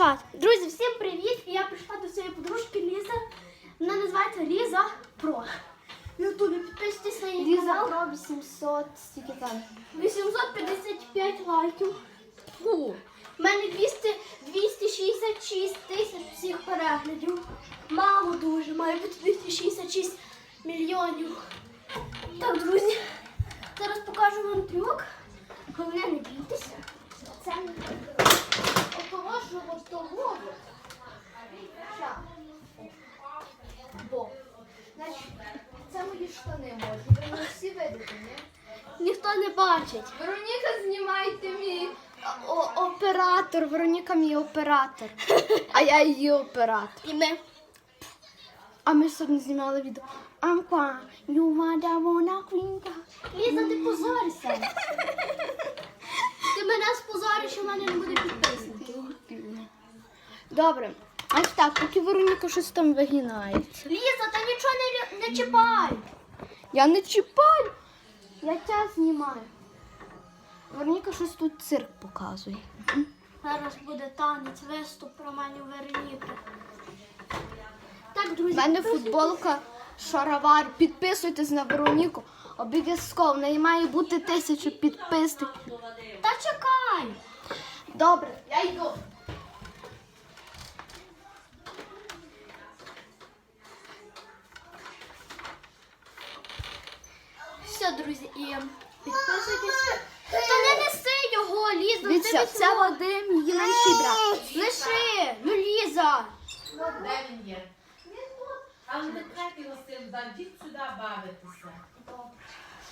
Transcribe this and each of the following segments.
почати. Друзі, всім привіт! Я прийшла до своєї подружки Ліза. Вона називається Ліза Про. Ютубі підписуйтесь на її Ліза канал. про 800, стільки там. 855 лайків. Фу. У мене 200, 266 тисяч всіх переглядів. Мало дуже, має бути 266 мільйонів. Так, друзі, зараз покажу вам трюк. Головне, не бійтеся. Це не Оположного того. Ща. Бо. Значить, це мої штани можуть. Ви всі видите, ні? ніхто не бачить. Вероніка, знімайте мій о- оператор. Вероніка мій оператор. А я її оператор. І ми. А ми сьогодні знімали відео. Ампа, you wanna wanna queen. Ліза, ти позоришся. Ти мене спозориш, що в мене не буде підписників. Добре. Ось так, поки Вероніка щось там вигинається. Ліза, та нічого не, не чіпай. Я не чіпаю. Я тебе знімаю. Вероніка щось тут цирк показує. Зараз буде танець, виступ Романів Вероніки. Так, У мене футболка шаровар. Підписуйтесь на Вероніку. Обов'язково. В неї має бути тисяча підписників. Та чекай. Добре, я йду. Все, друзі, і підписуйтесь. Та не неси його, Ти це Вадим, її менший брат. Лиши, ну Ліза. Де він є? Але не треба його з цим йдіть сюди бавитися.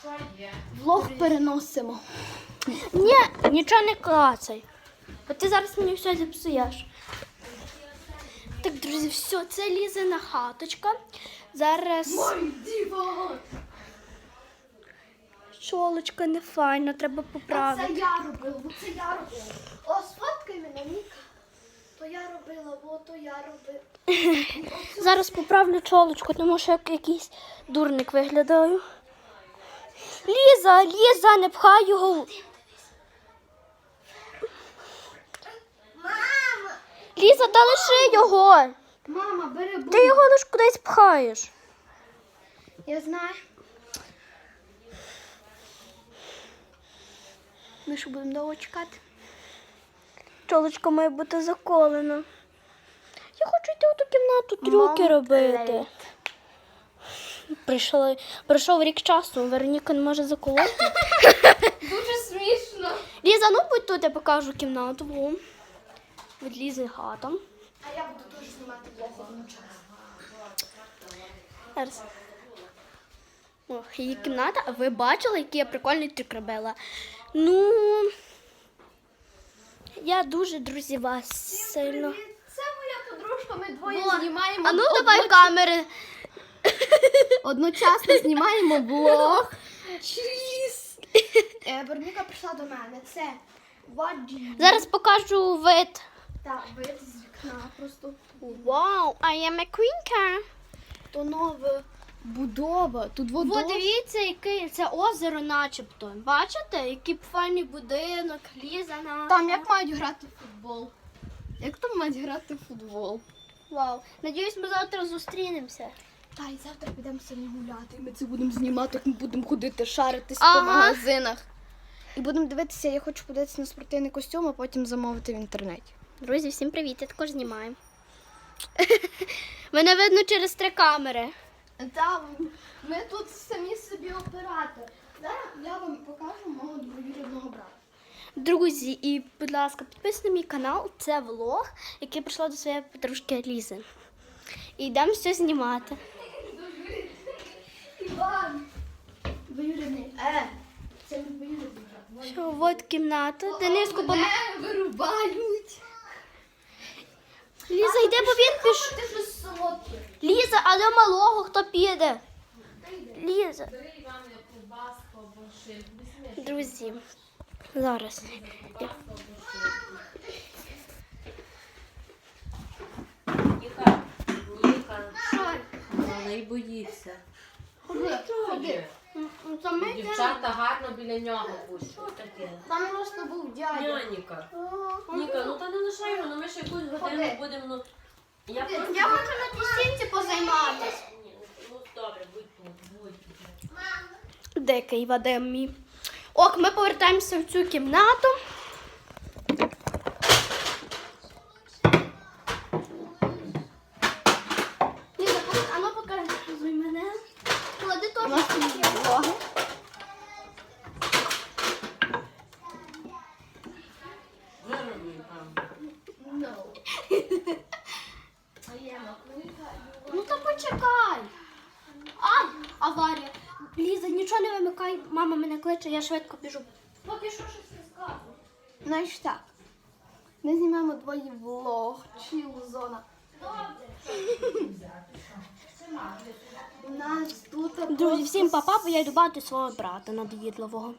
Що є? Влог переносимо. Ні, нічого не клацай. Бо ти зараз мені все зіпсуєш. Так, друзі, все, це Лізина хаточка. Зараз. Мой диван. Чолочка не файна, треба Це поправити. я робила, бо це я робила. О, сфоткай мене, Ніка. То я робила, бо то я робила. Зараз поправлю чолочку, тому що як якийсь дурник виглядаю. Ліза, Ліза, не пхай його. Мама! Ліза, та лиши його. Мама, бери. Ти його лиш кудись пхаєш. Я знаю. Ми що будемо довго чекати? Чолочка має бути заколена. Я хочу йти у ту кімнату трюки Мам, робити. Прийшли, пройшов рік часу, Вероніка не може заколоти. Дуже смішно. Ліза, ну будь тут, я покажу кімнату. Во. Від Лізи хата. А я буду теж знімати блог одночасно. Зараз. Ох, її кімната. А ви бачили, який я прикольний трюк робила? Ну. Я дуже, друзі, вас сильно. Це моя подружка, ми двоє Во. знімаємо. А ну давай камери. Одночасно знімаємо блог. Чіз. Е, Вероніка прийшла до мене. Це Ваді. Зараз покажу вид. Так, вид з вікна просто. Вау, I am a queenка. То нова будова. Тут О, вода. дивіться, яке це озеро начебто. Бачите, який файний будинок, ліза на. Там як мають грати в футбол? Як там мають грати в футбол? Вау. Надіюсь, ми завтра зустрінемося. Та й завтра підемо сьогодні гуляти. І ми це будемо знімати, як ми будемо ходити, шаритись Ага. по магазинах. І будемо дивитися, я хочу подивитися на спортивний костюм, а потім замовити в інтернеті. Друзі, всім привіт, я також знімаю. Мене видно через три камери. Так, ми тут самі собі оператор. Зараз я вам покажу мого двоюрідного брата. Друзі, і, будь ласка, підписуйтесь на мій канал. Це влог, який прийшла до своєї подружки Лізи. І йдемо все знімати. Іван! Двоюрідний. Е, це не двоюрідний брат. Що, от кімната. Дениску, пом... Мене вирубають. Ліза, йде, бо він піш. Ліза, але малого хто піде? Ліза. Друзі, зараз. Я- Ніка, Ніка, малий боїться. Ходи, ходи. Є. Ну, ми йдемо. Дівчата гарно біля нього. Таке? Там просто був дядя. Няніка. Ніка, ну та не лишай його, ну ми ще якусь годину Ходи. будемо, ну. Я просто... Я хочу на тій стінці позайматися. Ні, ну добре, будь тут, будь. Дикий Вадим мій. Ок, ми повертаємося в цю кімнату. Ліза, поки- а ну покажи мене. Клади У нас теж. тут є влоги. Вироби там. Ну то почекай. Ай, аварія. Ліза, нічого не вимикай. Мама мене кличе, я швидко біжу. Поки що щось розказую. Знаєш так. Ми знімаємо двоє влог, чил зона. У нас тут Друзі, всім папа, бо я йду бати свого брата надоїдливого.